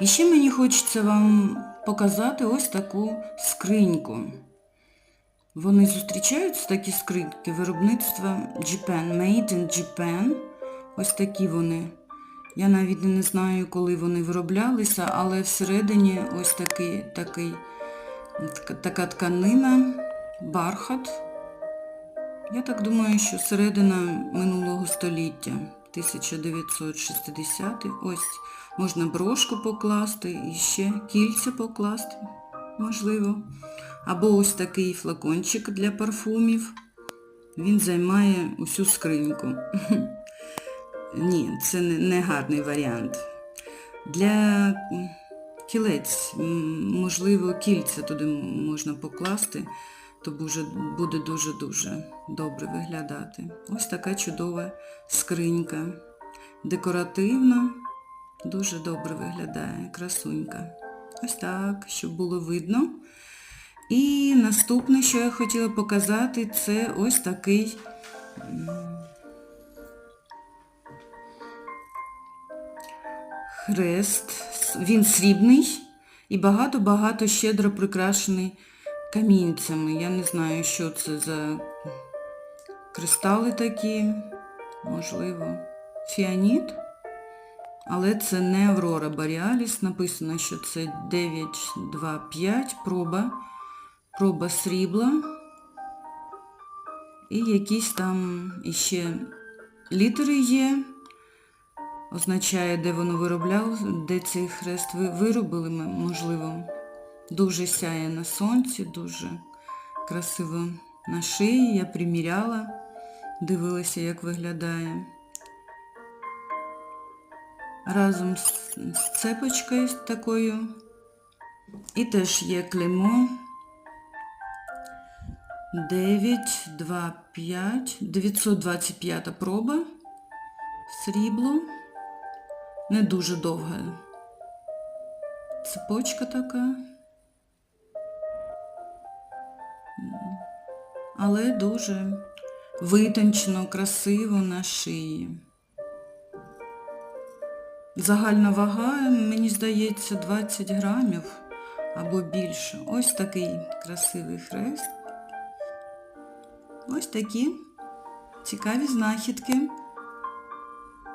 І ще мені хочеться вам показати ось таку скриньку. Вони зустрічаються, такі скриньки, виробництва Japan, Made in Japan. Ось такі вони. Я навіть не знаю, коли вони вироблялися, але всередині ось такий, такий, така, тканина, бархат. Я так думаю, що середина минулого століття, 1960 Ось можна брошку покласти і ще кільця покласти, можливо. Або ось такий флакончик для парфумів. Він займає усю скриньку. Ні, це не гарний варіант. Для кілець, можливо, кільця туди можна покласти, то буде дуже-дуже добре виглядати. Ось така чудова скринька. Декоративна, дуже добре виглядає, красунька. Ось так, щоб було видно. І наступне, що я хотіла показати, це ось такий хрест. Він срібний і багато-багато щедро прикрашений камінцями. Я не знаю, що це за кристали такі, можливо, фіаніт. Але це не Аврора Боріаліс. Написано, що це 925 проба, проба срібла. І якісь там іще літери є. Означає, де воно виробляло, де цей хрест виробили, м- можливо. Дуже сяє на сонці, дуже красиво на шиї. Я приміряла, дивилася, як виглядає. Разом з, цепочкою такою. І теж є клеймо. 9, 2, 5, 925 проба, срібло, не дуже довга цепочка така, але дуже витончено, красиво на шиї. Загальна вага, мені здається, 20 грамів або більше. Ось такий красивий хрест. Ось такі цікаві знахідки.